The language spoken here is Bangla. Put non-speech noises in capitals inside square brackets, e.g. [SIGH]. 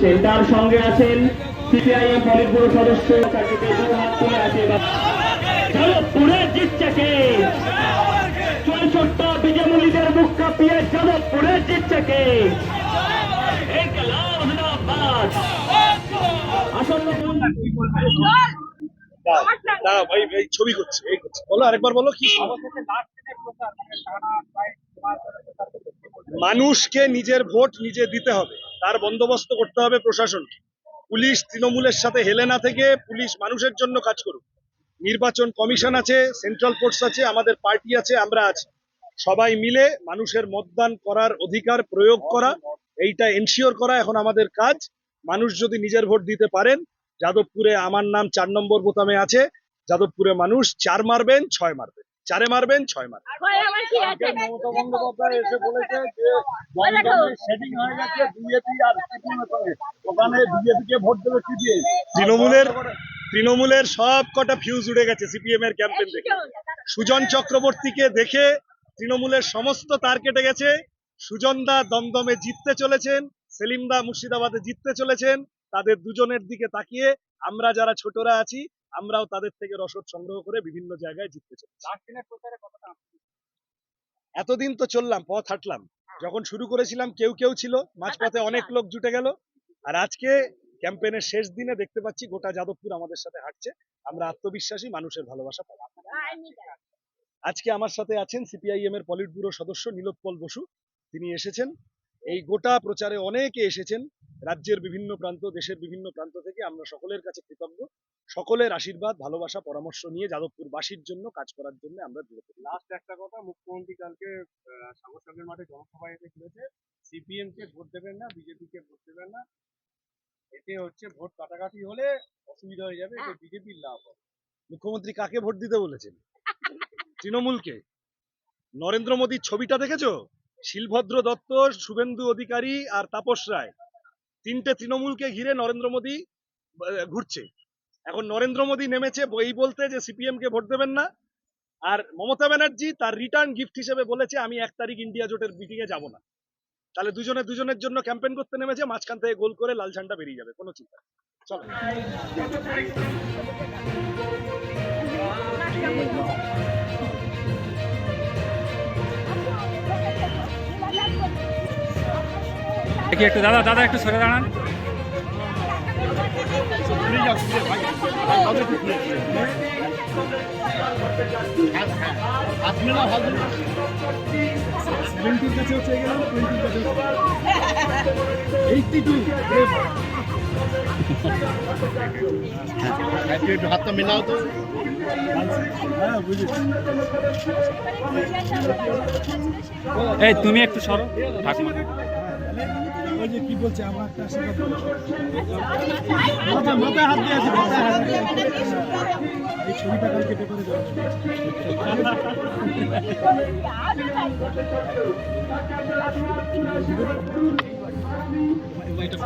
তার সঙ্গে আছেন সিপিআইএম পলিটব্যুরো সদস্য জিতছে চৌষট্ট বিজয়মূলীদের মুখ কাঁপিয়ে যাদবপুরে জিতছে কি? মানুষকে নিজের ভোট নিজে দিতে হবে। তার বন্দোবস্ত করতে হবে প্রশাসন। পুলিশ তৃণমূলের সাথে হেলে না থেকে পুলিশ মানুষের জন্য কাজ করুক। নির্বাচন কমিশন আছে, সেন্ট্রাল ফোর্স আছে, আমাদের পার্টি আছে, আমরা আছি। সবাই মিলে মানুষের মতদান করার অধিকার প্রয়োগ করা, এইটা এনশিওর করা এখন আমাদের কাজ। মানুষ যদি নিজের ভোট দিতে পারেন, যাদবপুরে আমার নাম চার নম্বর বোতামে আছে, যাদবপুরে মানুষ চার মারবেন, ছয় মারবেন। চারে মারবেন ছয় মারবেন। ওই আমার কি আছে? মমতা বন্দ্যোপাধ্যায় এসে বলেছে যে ওই দেখো। সেটিং হয়ে গেছে বিজেপি আর সিপিএম এর সঙ্গে। ওখানে বিজেপি কে ভোট দেবে তৃণমূলের তৃণমূলের সব কটা ফিউজ উড়ে গেছে সিপিএম এর ক্যাম্পেন থেকে সুজন। চক্রবর্তীকে দেখে তৃণমূলের সমস্ত তার কেটে গেছে। সুজনদা দমদমে জিততে চলেছেন সেলিমদা মুর্শিদাবাদে জিততে চলেছেন। তাদের দুজনের দিকে তাকিয়ে আমরা যারা ছোটরা আছি আমরাও তাদের থেকে রসদ সংগ্রহ করে বিভিন্ন জায়গায় জিততে চলেছি এতদিন তো চললাম পথ হাঁটলাম। যখন শুরু করেছিলাম কেউ কেউ ছিল মাঝপথে অনেক লোক জুটে গেল। আর আজকে ক্যাম্পেইনের শেষ দিনে দেখতে পাচ্ছি গোটা যাদবপুর আমাদের সাথে হাঁটছে। আমরা আত্মবিশ্বাসী মানুষের ভালোবাসা পাবো আজকে আমার সাথে আছেন সিপিআইএম এর পলিট ব্যুরো সদস্য নীলোৎপল বসু। তিনি এসেছেন। এই গোটা প্রচারে অনেকে এসেছেন। রাজ্যের বিভিন্ন প্রান্ত দেশের বিভিন্ন প্রান্ত থেকে আমরা সকলের কাছে কৃতজ্ঞ। সকলের আশীর্বাদ ভালোবাসা পরামর্শ নিয়ে যাদবপুর বাসীর জন্য কাজ করার জন্য আমরা দূরে লাস্ট একটা কথা মুখ্যমন্ত্রী কালকে সাগরসাগরের মাঠে জনসভায় এসে বলেছে সিপিএম কে ভোট দেবেন না বিজেপি কে ভোট দেবেন না। এতে হচ্ছে ভোট কাটাকাটি হলে অসুবিধা হয়ে যাবে এতে বিজেপির লাভ হবে। মুখ্যমন্ত্রী কাকে ভোট দিতে বলেছেন? তৃণমূলকে? নরেন্দ্র মোদীর ছবিটা দেখেছ? শিলভদ্র দত্ত শুভেন্দু অধিকারী আর তাপস রায়। তিনটে তৃণমূলকে ঘিরে নরেন্দ্র মোদী ঘুরছে। এখন নরেন্দ্র মোদী নেমেছে এই বলতে যে সিপিএম কে ভোট দেবেন না। আর মমতা ব্যানার্জি তার রিটার্ন গিফট হিসেবে বলেছে, আমি এক তারিখ ইন্ডিয়া জোটের মিটিং এ যাব না। তাহলে দুজনে দুজনের জন্য ক্যাম্পেইন করতে নেমেছে, মাঝখান থেকে গোল করে লাল ঝান্ডা বেরিয়ে যাবে, কোনো চিন্তা। চলো। দেখি একটু, দাদা দাদা একটু সরে দাঁড়ান। হাতটা মেলাও তো এই, তুমি একটু সরো। ঠাকুমা। ওই যে কি বলছে আমার একটা আশীর্বাদ করো। মাথায় মাথায় হাত দিয়ে আছে মাথায় হাত দিয়ে। এই ছবিটা কালকে পেপারে দেওয়া [LAUGHS] এটা